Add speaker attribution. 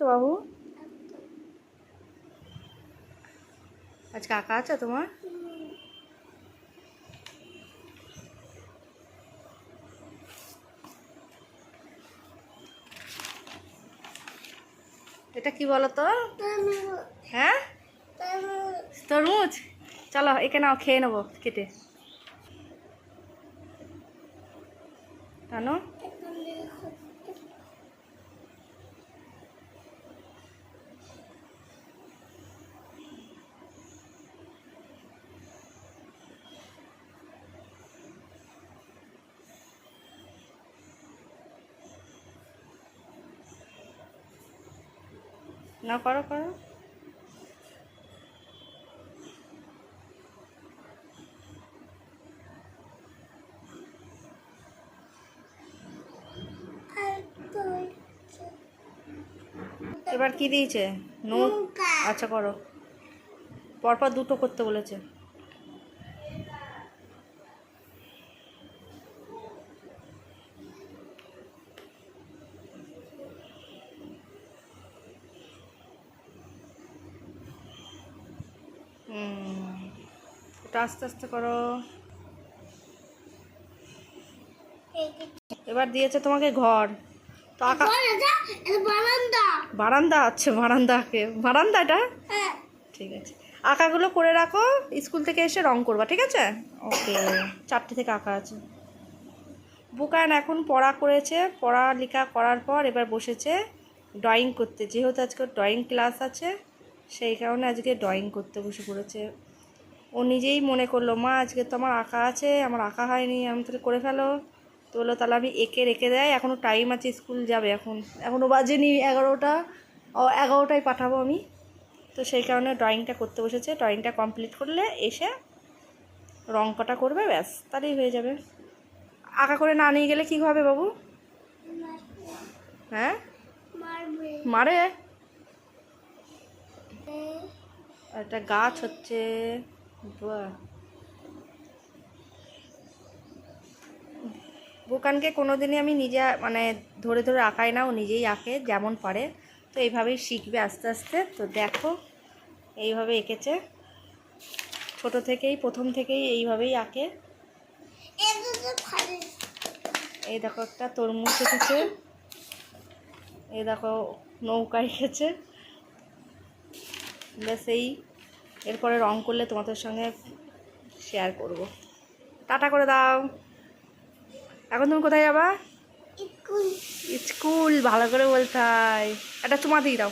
Speaker 1: বাবু? আজকে আঁকা আছে তোমার? এটা কি বলো তো হ্যাঁ? তরমুজ। চলো এখানে খেয়ে নেব, কেটে। টানো। না করো করো। এবার কি দিয়েছে? নুন আচ্ছা করো। পরপর দুটো করতে বলেছে। ওটা আস্তে আস্তে করো। এবার দিয়েছে তোমাকে ঘর। তো বারান্দা। আছে বারান্দাকে। বারান্দা এটা? ঠিক আছে। আঁকাগুলো করে রাখো স্কুল থেকে এসে রং করবা ঠিক আছে? ওকে চারটে থেকে আঁকা আছে। বুকায়ন এখন পড়া করেছে পড়ালেখা করার পর এবার বসেছে ড্রয়িং করতে। যেহেতু আজকে ড্রয়িং ক্লাস আছে সেই কারণে আজকে ড্রয়িং করতে বসে পড়েছে। ও নিজেই মনে করল মা আজকে তো আমার আঁকা আছে আমার আঁকা হয়নি আমি তাহলে করে ফেলো। তো বলল তাহলে আমি এঁকে রেখে দেয় এখনও টাইম আছে স্কুল যাবে এখন। এখনও বাজেনি এগারোটা ও এগারোটায় পাঠাবো আমি। তো সেই কারণে ড্রয়িংটা করতে বসেছে ড্রয়িংটা কমপ্লিট করলে এসে রং কটা করবে ব্যাস তাহলেই হয়ে যাবে। আঁকা করে না নিয়ে গেলে কী হবে বাবু? হ্যাঁ? মারে একটা গাছ হচ্ছে। বুকানকে কোনো দিনই আমি নিজে মানে ধরে ধরে আঁকাই না, ও নিজেই আঁকে যেমন পারে। তো এইভাবেই শিখবে আস্তে আস্তে। তো দেখো, এইভাবে এঁকেছে। ছোট থেকেই, প্রথম থেকেই এইভাবেই আঁকে। এই দেখো একটা তরমুজ এঁকেছে। এই দেখো নৌকা এঁকেছে। ব্যাস এই এরপরে রং করলে তোমাদের সঙ্গে শেয়ার করব। টাটা করে দাও। এখন তুমি কোথায় যাবা? স্কুল। ভালো করে বলতে হয়। একটা চুমা দিয়ে দাও।